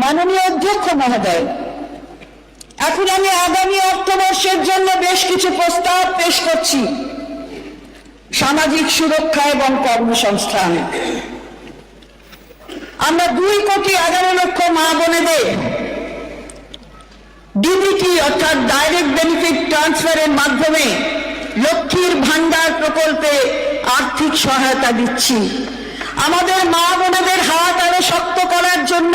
মাননীয় অধ্যক্ষ মহোদয়, এখন আমি আগামী অর্থবর্ষের জন্য বেশ কিছু প্রস্তাব পেশ করছি। সামাজিক সুরক্ষা এবং কর্মসংস্থান। আমরা দুই কোটি এগারো লক্ষ মা বোনেদের ডিবিটি অর্থাৎ ডাইরেক্ট বেনিফিট ট্রান্সফারের মাধ্যমে লক্ষ্মীর ভান্ডার প্রকল্পে আর্থিক সহায়তা দিচ্ছি। আমাদের মা বোনেদের হাত আরও শক্ত করার জন্য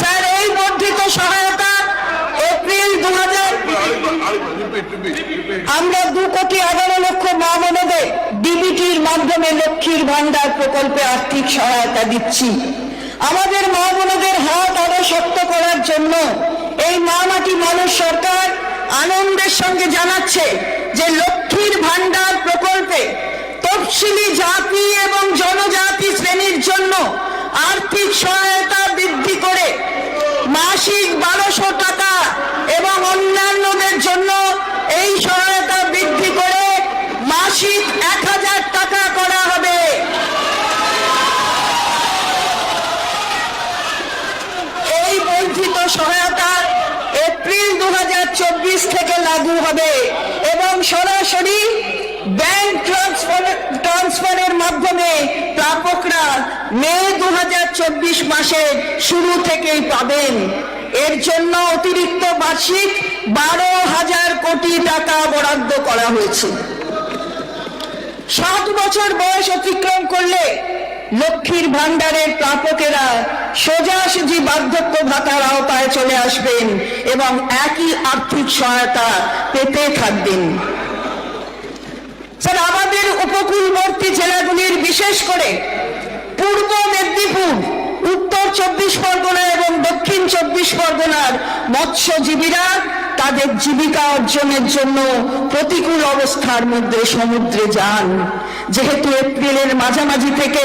স্যার, এই বর্ধিত সহায়তা এপ্রিল দু. আমরা দু কোটি এগারো লক্ষ মা বোনেদের ডিবিটির মাধ্যমে লক্ষ্মীর ভান্ডার প্রকল্পে আর্থিক সহায়তা দিচ্ছি আমাদের মা বোনেদের হাত আরও শক্ত করার জন্য এই মা মাটি মানুষ সরকার আনন্দের সঙ্গে জানাচ্ছে যে লক্ষ্মীর ভান্ডার প্রকল্পে তফসিলি জাতি এবং জনজাতি শ্রেণির জন্য আর্থিক সহায়তা বৃদ্ধি করে মাসিক বারোশো টাকা এবং অন্যান্যদের জন্য এই সহায়তা বৃদ্ধি করে মাসিক এক হাজার টাকা করা হবে। এই বর্ধিত সহায়তা এপ্রিল দু হাজার চব্বিশ থেকে লাগু হবে এবং সরাসরি ব্যাংক ট্রান্সফার ট্রান্সফারের মাধ্যমে মে দু মাসের শুরু থেকেই পাবেন। এর জন্য অতিরিক্ত বার্ষিক বারো হাজার কোটি টাকা বরাদ্দ করা হয়েছে। সাত বছর বয়স অতিক্রম করলে লক্ষ্মীর ভান্ডারের প্রাপকেরা সোজাসুজি বার্ধক্য ভাতার আওতায় চলে আসবেন এবং একই আর্থিক সহায়তা পেতে থাকবেন। স্যার, আমাদের উপকূলবর্তী জেলাগুলির বিশেষ করে পূর্ব মেদিনীপুর, উত্তর চব্বিশ পরগনা এবং দক্ষিণ চব্বিশ পরগনার মৎস্যজীবীরা তাদের জীবিকা অর্জনের জন্য প্রতিকূল অবস্থার মধ্যে সমুদ্রে যান। যেহেতু এপ্রিলের মাঝামাঝি থেকে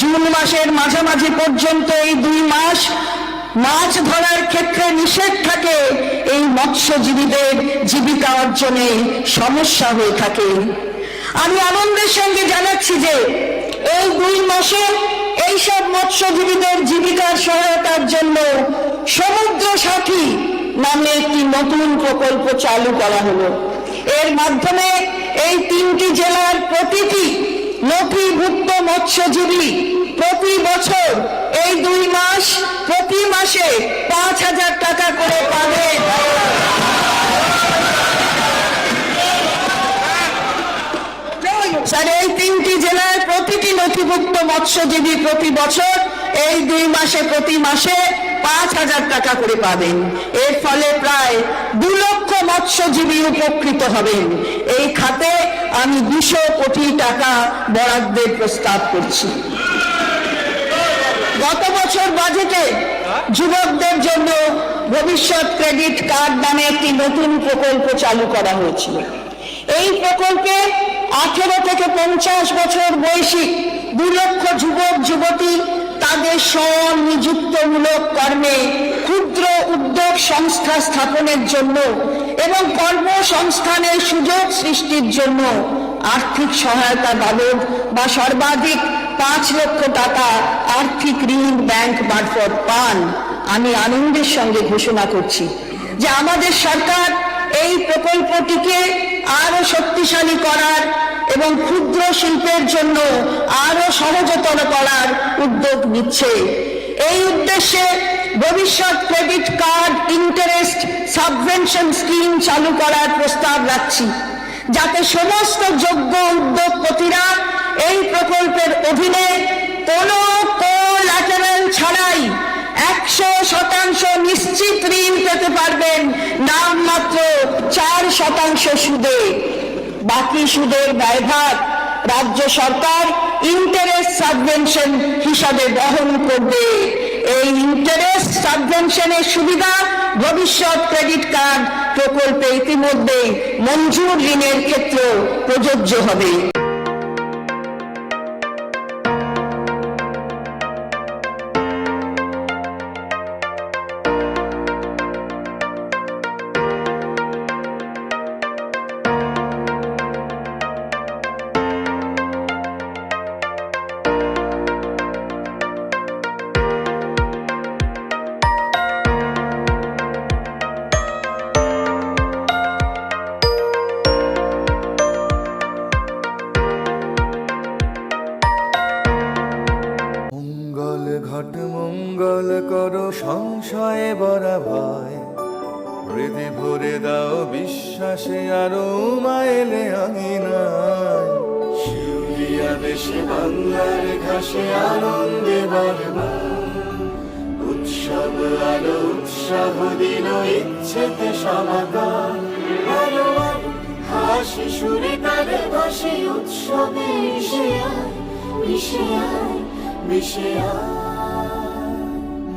জুন মাসের মাঝামাঝি পর্যন্ত এই দুই মাস মাছ ধরার ক্ষেত্রে নিষেধ থাকে, এই মৎস্যজীবীদের জীবিকা অর্জনে সমস্যা হয়ে থাকে। আমি আনন্দের সঙ্গে জানাচ্ছি যে এই দুই মাসে এইসব মৎস্যজীবীদের জীবিকার সহায়তার জন্য সমুদ্র সাথী নামে একটি নতুন প্রকল্প চালু করা হলো। এর মাধ্যমে এই তিনটি জেলার প্রতিটি নথিভুক্ত মৎস্যজীবী প্রতি বছর এই দুই মাস, প্রতি মাসে পাঁচ হাজার টাকা করে পাবেন স্যার এই তিনটি জেলায় প্রতিটি নথিভুক্ত মৎস্যজীবী প্রতি বছর এই দুই মাসে, প্রতি মাসে পাঁচ হাজার টাকা করে পাবেন। এর ফলে প্রায় দু লক্ষ মৎস্যজীবী উপকৃত হবেন। এই খাতে আমি দুশো কোটি টাকা বরাদ্দের প্রস্তাব করছি। গত বছর বাজেটে যুবকদের জন্য ভবিষ্যৎ ক্রেডিট কার্ড নামে একটি নতুন প্রকল্প চালু করা হয়েছিল। এই প্রকল্পে আঠেরো থেকে পঞ্চাশ বছর বয়সী দু লক্ষ যুবক, যুবতী তাদের স্বনিযুক্তমূলক কর্মে ক্ষুদ্র উদ্যোগ সংস্থা স্থাপনের জন্য এবং কর্মসংস্থানের সুযোগ সৃষ্টির জন্য আর্থিক সহায়তা বাবদ বা সর্বাধিক পাঁচ লক্ষ টাকা আর্থিক ঋণ ব্যাংক মারফত পান। আমি আনন্দের সঙ্গে ঘোষণা করছি যে আমাদের সরকার এই প্রকল্পটিকে আরও শক্তিশালী করার এবং ক্ষুদ্র শিল্পের জন্য আরও সহজতর করার উদ্যোগ নিচ্ছে। এই উদ্দেশ্যে ভবিষ্যৎ credit card interest subvention scheme চালু করার প্রস্তাব রাখছি। যাতে সমস্ত যোগ্য উদ্যোগপতিরা এই প্রকল্পের অধীনে কোনো কোল্যাটারাল ছাড়াই একশো শতাংশ নিশ্চিত ঋণ পেতে পারবেন। নামমাত্র চার শতাংশ সুদে। বাকি সুদের ব্যয়ভার রাজ্য সরকার ইন্টারেস্ট সাবভেনশন হিসাবে বহন করবে। এই ইন্টারেস্ট সাবভেনশনের সুবিধা ভবিষ্যৎ ক্রেডিট কার্ড প্রকল্পে ইতিমধ্যে মঞ্জুর ঋণের ক্ষেত্রেও প্রযোজ্য হবে। মঙ্গল করো সংশয়ে বরা ভয়। হৃদে ভরে দাও বিশ্বাসে, আরও মাইলে আঙিনায় শিউলিয়া দেশে, বাংলার ঘাসে আনন্দে উৎসব আলো, উৎসাহ দিল, ইচ্ছেতে আলো হাসি সুরে তালে ভাসে, উৎসবে মিশে আয় মিশে আয়, মিশে